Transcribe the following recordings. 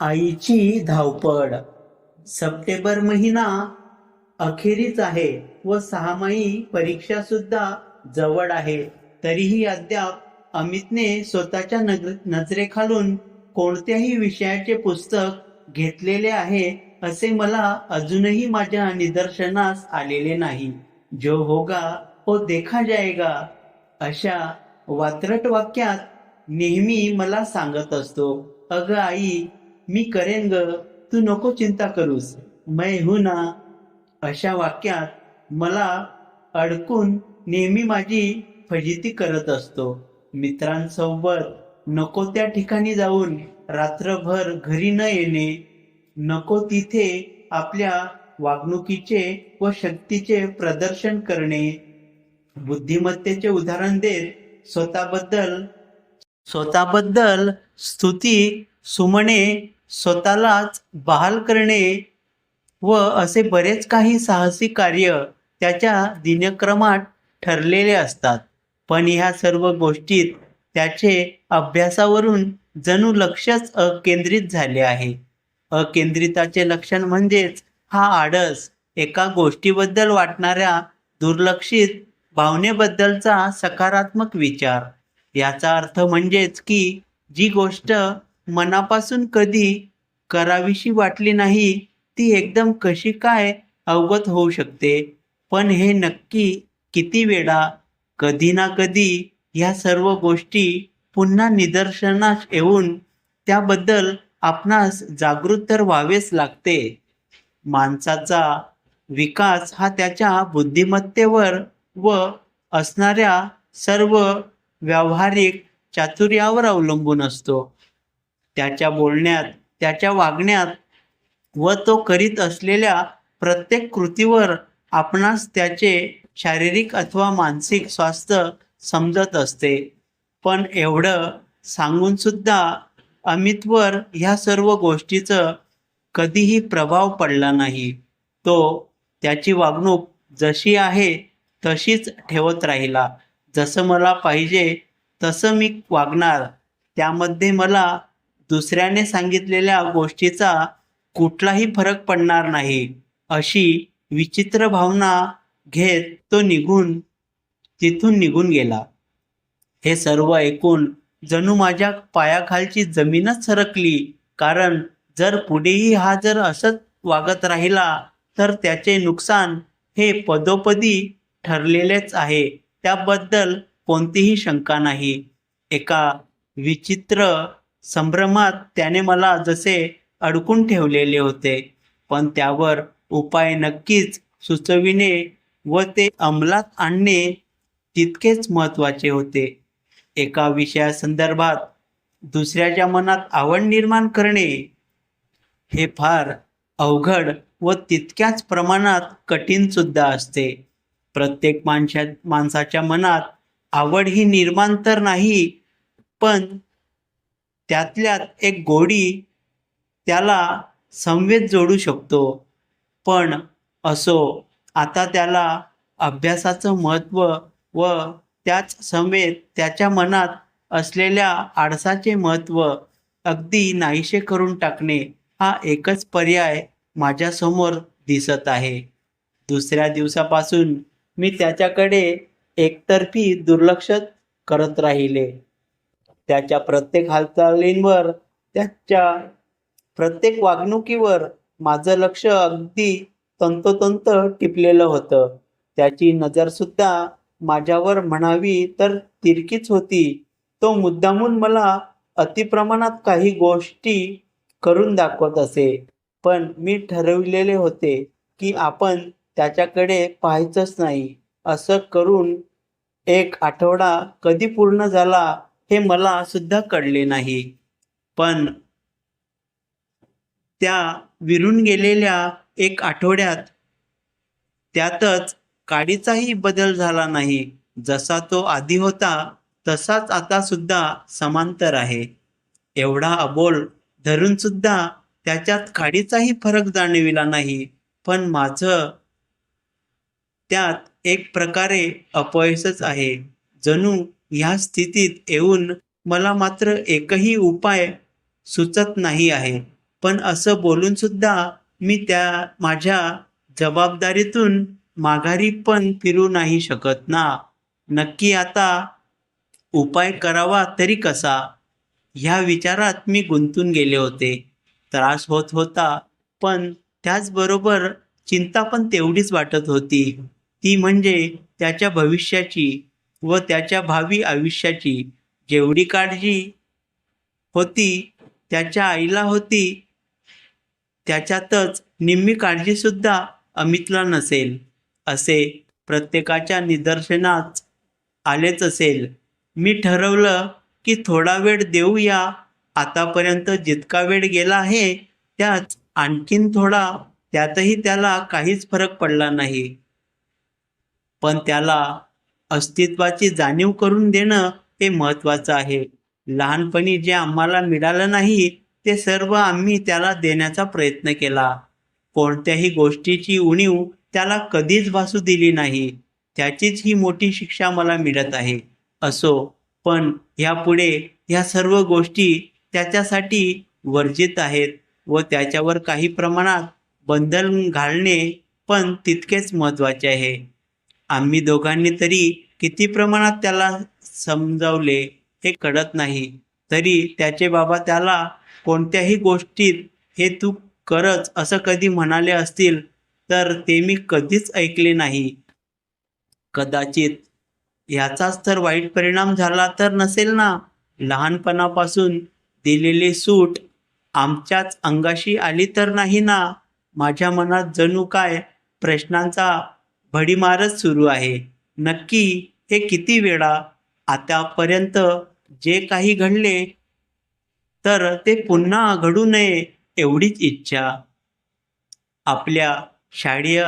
आईची धावपळ. सप्टेंबर महिना अखेरीच आहे व सहामाही परीक्षा सुद्धा जवळ आहे. तरीही अद्याप अमितने स्वतःच्या नजरेखालून कोणत्याही विषयाचे पुस्तक घेतलेले आहे असे मला अजूनही माझ्या निदर्शनास आलेले नाही. जो होगा हो देखा जाएगा अशा वात्रट वाक्यात नेहमी मला सांगत असतो. अगं आई मी करेन ग. तू नको चिंता करूस. मै हूं ना. अशा वाक्यात मला अडकून नेहमी माझी फजिती करत असतो. मित्रांसोबत नको त्या ठिकाणी जाऊन रात्रभर घरी न येणे. नको तिथे आपल्या वागणुकीचे व शक्तीचे प्रदर्शन करणे. बुद्धिमत्तेचे उदाहरण देत स्वतःबद्दल स्वतःबद्दल स्तुती सुमणे स्वतःलाच बहाल करणे व असे बरेच काही साहसी कार्य त्याच्या दिनक्रमात ठरलेले असतात. पण ह्या सर्व गोष्टीत त्याचे अभ्यासावरून जणू लक्षच अकेंद्रित झाले आहे. अकेंद्रिताचे लक्षण म्हणजेच हा आडस एका गोष्टीबद्दल वाटणाऱ्या दुर्लक्षित भावनेबद्दलचा सकारात्मक विचार. याचा अर्थ म्हणजेच की जी गोष्ट मनापासून कधी करावीशी वाटली नाही ती एकदम कशी काय अवगत होऊ शकते? पण हे नक्की किती वेळा कधी ना कधी ह्या सर्व गोष्टी पुन्हा निदर्शनास येऊन त्याबद्दल आपणास जागृत तर व्हावेच लागते. माणसाचा विकास हा त्याच्या बुद्धिमत्तेवर व असणाऱ्या सर्व व्यावहारिक चातुर्यावर अवलंबून असतो. त्याच्या बोलण्यात त्याच्या वागण्यात व तो करीत असलेल्या प्रत्येक कृतीवर आपणास त्याचे शारीरिक अथवा मानसिक स्वास्थ्य समजत असते. पण एवढं सांगूनसुद्धा अमितवर ह्या सर्व गोष्टीचं कधीही प्रभाव पडला नाही. तो त्याची वागणूक जशी आहे तशीच ठेवत राहिला. जसं मला पाहिजे तसं मी वागणार. त्यामध्ये मला दुसऱ्याने सांगितलेल्या गोष्टीचा कुठलाही फरक पडणार नाही. अशी विचित्र भावना घेत तो निघून तिथून निघून गेला. हे सर्व ऐकून जणू माझ्या पायाखालची जमीनच सरकली. कारण जर पुढेही हा जर असंच वागत राहिला तर त्याचे नुकसान हे पदोपदी ठरलेलेच आहे. त्याबद्दल कोणतीही शंका नाही. एका विचित्र संभ्रमात त्याने मला जसे अडकून ठेवलेले होते पण त्यावर उपाय नक्कीच सुचविणे व ते अंमलात आणणे तितकेच महत्त्वाचे होते. एका विषयासंदर्भात दुसऱ्याच्या मनात आवड निर्माण करणे हे फार अवघड व तितक्याच प्रमाणात कठीण सुद्धा असते. प्रत्येक माणसा माणसाच्या मनात आवड ही निर्माण तर नाही पण त्यातल्यात एक गोडी त्याला संवेद जोडू शकतो. पण असो आता त्याला अभ्यासाचं महत्त्व व त्याच समेत त्याच्या मनात असलेल्या आडसाचे महत्त्व अगदी नाहीसे करून टाकणे हा एकच पर्याय माझ्यासमोर दिसत आहे. दुसऱ्या दिवसापासून मी त्याच्याकडे एकतर्फी दुर्लक्ष करत राहिले. त्याच्या प्रत्येक हालचालींवर त्याच्या प्रत्येक वागणुकीवर माझं लक्ष अगदी तंतोतंत टिपलेलं होतं. त्याची नजरसुद्धा माझ्यावर म्हणावी तर तिरकीच होती. तो मुद्दामून मला अतिप्रमाणात काही गोष्टी करून दाखवत असे. पण मी ठरविलेले होते की आपण त्याच्याकडे पाहायचंच नाही. असं करून एक आठवडा कधी पूर्ण झाला हे मला सुद्धा कळले नाही. पण त्या विरून गेलेल्या एक आठवड्यात त्यातच काडीचाही बदल झाला नाही. जसा तो आधी होता तसाच आता सुद्धा समांतर आहे. एवढा अबोल धरून सुद्धा त्याच्यात काडीचाही फरक जाणविला नाही. पण माझं त्यात एक प्रकारे अपयशच आहे. जणू ह्या स्थितीत येऊन मला मात्र एकही उपाय सुचत नाही आहे. पण असं बोलून सुद्धा मी त्या माझ्या जबाबदारीतून माघारी पण फिरू नाही शकत ना. नक्की आता उपाय करावा तरी कसा? ह्या विचारात मी गुंतून गेले होते. त्रास होत होता पण त्याचबरोबर चिंता पण तेवढीच वाटत होती. ती म्हणजे त्याच्या भविष्याची व त्याच्या भावी आयुष्याची जेवढी काळजी होती त्याच्या आईला होती त्याच्यातच निम्मी काळजीसुद्धा अमितला नसेल असे प्रत्येकाच्या निदर्शनात आलेच असेल. मी ठरवलं की थोडा वेळ देऊया आतापर्यंत जितका वेळ गेला आहे त्यात आणखीन थोडा त्यातही त्याला काहीच फरक पडला नाही. पण त्याला अस्तित्वाची जाणीव करून देणं हे महत्त्वाचं आहे. लहानपणी जे आम्हाला मिळालं नाही ते सर्व आम्ही त्याला देण्याचा प्रयत्न केला. कोणत्याही गोष्टीची उणीव त्याला कधीच भासू दिली नाही. त्याचीच ही मोठी शिक्षा मला मिळत आहे. असो पण ह्यापुढे ह्या सर्व गोष्टी त्याच्यासाठी वर्जित आहेत व त्याच्यावर काही प्रमाणात बंधन घालणे पण तितकेच महत्त्वाचे आहे. आम्ही दोघांनी तरी किती प्रमाणात त्याला समजावले हे कळत नाही. तरी त्याचे बाबा त्याला कोणत्याही गोष्टीत हे तू करच असं कधी म्हणाले असतील तर ते मी कधीच ऐकले नाही. कदाचित याचाच तर वाईट परिणाम झाला तर नसेल ना? लहानपणापासून दिलेली सूट आमच्याच अंगाशी आली तर नाही ना? माझ्या मनात जणू काय प्रश्नांचा भडीमारच सुरू आहे. नक्की हे किती वेळा? आतापर्यंत जे काही घडले तर ते पुन्हा घडू नये एवढीच इच्छा. आपल्या शाळेय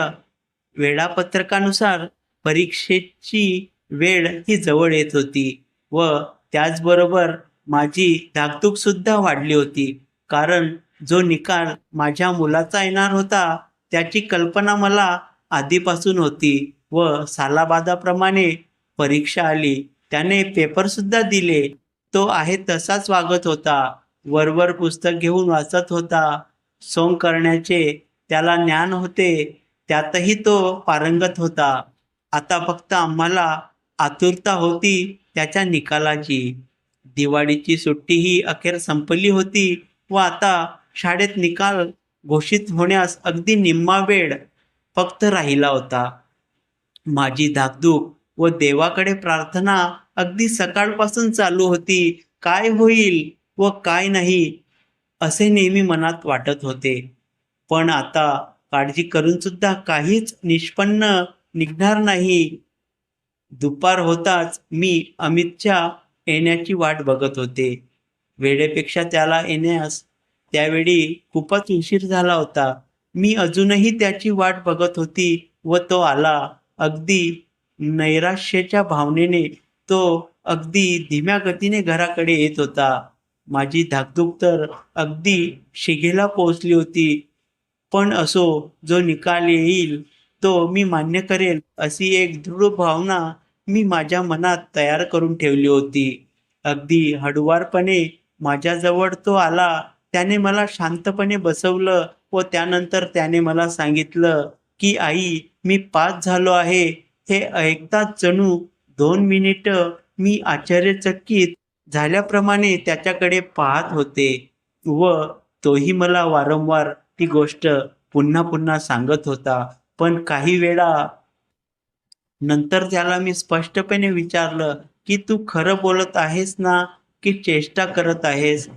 वेळापत्रकानुसार परीक्षेची वेळ ही जवळ येत होती व त्याचबरोबर माझी धाकधूकसुद्धा वाढली होती. कारण जो निकाल माझ्या मुलाचा येणार होता त्याची कल्पना मला आधीपासून होती व सालाबादाप्रमाणे परीक्षा आली. त्याने पेपरसुद्धा दिले. तो आहे तसाच वागत होता. वरवर पुस्तक घेऊन वाचत होता. सोंग करण्याचे त्याला ज्ञान होते. त्यातही तो पारंगत होता. आता फक्त आम्हाला आतुरता होती त्याच्या निकालाची. दिवाळीची सुट्टी ही अखेर संपली होती व आता शाळेत निकाल घोषित होण्यास अगदी निम्मा वेळ फक्त राहिला होता. माझी धाकधूक व देवाकडे प्रार्थना अगदी सकाळपासून चालू होती. काय होईल व काय नाही असे नेहमी मनात वाटत होते. पण आता काळजी करून सुद्धा काहीच निष्पन्न निघणार नाही. दुपार होताच मी अमितच्या येण्याची वाट बघत होते. वेळेपेक्षा त्याला येण्यास त्यावेळी खूपच उशीर झाला होता. मी अजूनही त्याची वाट बघत होती व तो आला. अगदी नैराश्याच्या भावनेने तो अगदी धीम्या गतीने घराकडे येत होता. माझी धाकधूक तर अगदी शिगेला पोहोचली होती. पण असो जो निकाल येईल तो मी मान्य करेल अशी एक दृढ भावना मी माझ्या मनात तयार करून ठेवली होती. अगदी हळुवारपणे माझ्याजवळ तो आला. त्याने मला शांतपणे बसवलं. व त्यानंतर त्याने मला सांगितलं की आई मी पास झालो आहे. हे ऐकताच जणू दोन मिनिटं मी आश्चर्यचकित झाल्याप्रमाणे त्याच्याकडे पाहत होते व तोही मला वारंवार ती गोष्ट पुन्हा पुन्हा सांगत होता. पण काही वेळा नंतर त्याला मी स्पष्टपणे विचारलं की तू खरं बोलत आहेस ना की चेष्टा करत आहेस?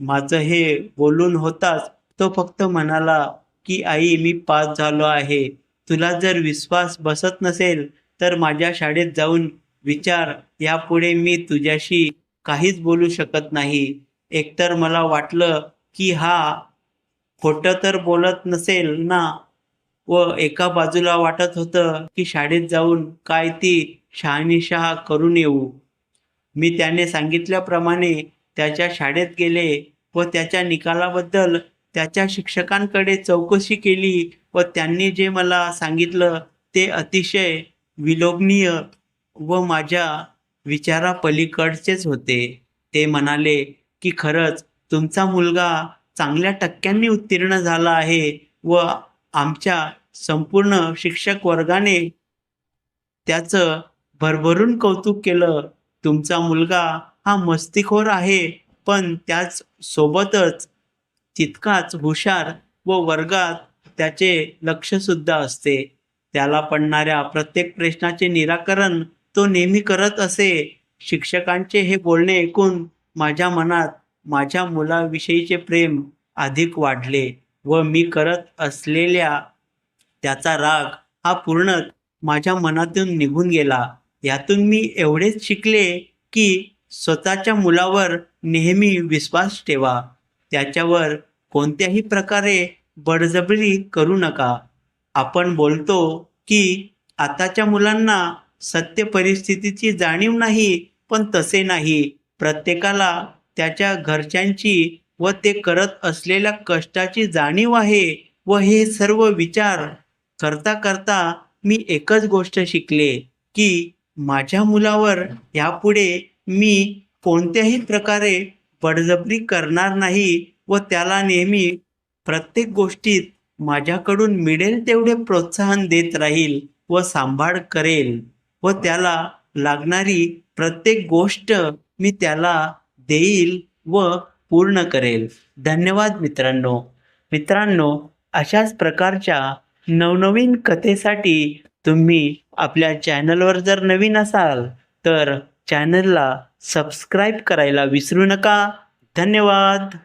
माझं हे बोलून होताच तो फक्त म्हणाला की आई मी पास झालो आहे. तुला जर विश्वास बसत नसेल तर माझ्या शाळेत जाऊन विचार. यापुढे मी तुझ्याशी काहीच बोलू शकत नाही. एकतर मला वाटलं की हा खोटं तर बोलत नसेल ना? व एका बाजूला वाटत होतं की शाळेत जाऊन काय ती शहानिशहा करून येऊ. मी त्याने सांगितल्याप्रमाणे त्याच्या शाळेत गेले व त्याच्या निकालाबद्दल त्याच्या शिक्षकांकडे चौकशी केली व त्यांनी जे मला सांगितलं ते अतिशय विलोभनीय व माझ्या विचारापलीकडचेच होते. ते म्हणाले की खरंच तुमचा मुलगा चांगल्या टक्क्यांनी उत्तीर्ण झाला आहे व आमच्या संपूर्ण शिक्षक वर्गाने त्याचं भरभरून कौतुक केलं. तुमचा मुलगा हा मस्तीखोर आहे पण त्याच सोबतच तितकाच हुशार व वर्गात त्याचे लक्षसुद्धा असते. त्याला पडणाऱ्या प्रत्येक प्रश्नाचे निराकरण तो नेहमी करत असे. शिक्षकांचे हे बोलणे ऐकून माझ्या मनात माझ्या मुलाविषयीचे प्रेम अधिक वाढले व मी करत असलेल्या त्याचा राग हा पूर्ण माझ्या मनातून निघून गेला. यातून मी एवढेच शिकले की स्वतःच्या मुलावर नेहमी विश्वास ठेवा. त्याच्यावर कोणत्याही प्रकारे बडजबरी करू नका. आपण बोलतो की आताच्या मुलांना सत्य परिस्थितीची जाणीव नाही पण तसे नाही. प्रत्येकाला त्याच्या घरच्यांची व ते करत असलेल्या कष्टाची जाणीव आहे व हे सर्व विचार करता करता मी एकच गोष्ट शिकले की माझ्या मुलावर यापुढे मी कोणत्याही प्रकारे बडजबरी करणार नाही व त्याला नेहमी प्रत्येक गोष्टीत माझ्याकडून मिळेल तेवढे प्रोत्साहन देत राहील व सांभाळ करेल व त्याला लागणारी प्रत्येक गोष्ट मी त्याला देईल व पूर्ण करेल. धन्यवाद मित्रांनो. मित्रांनो अशाच प्रकारच्या नवनवीन कथेसाठी तुम्ही आपल्या चॅनलवर जर नवीन असाल तर चॅनलला सबस्क्राईब करायला विसरू नका. धन्यवाद.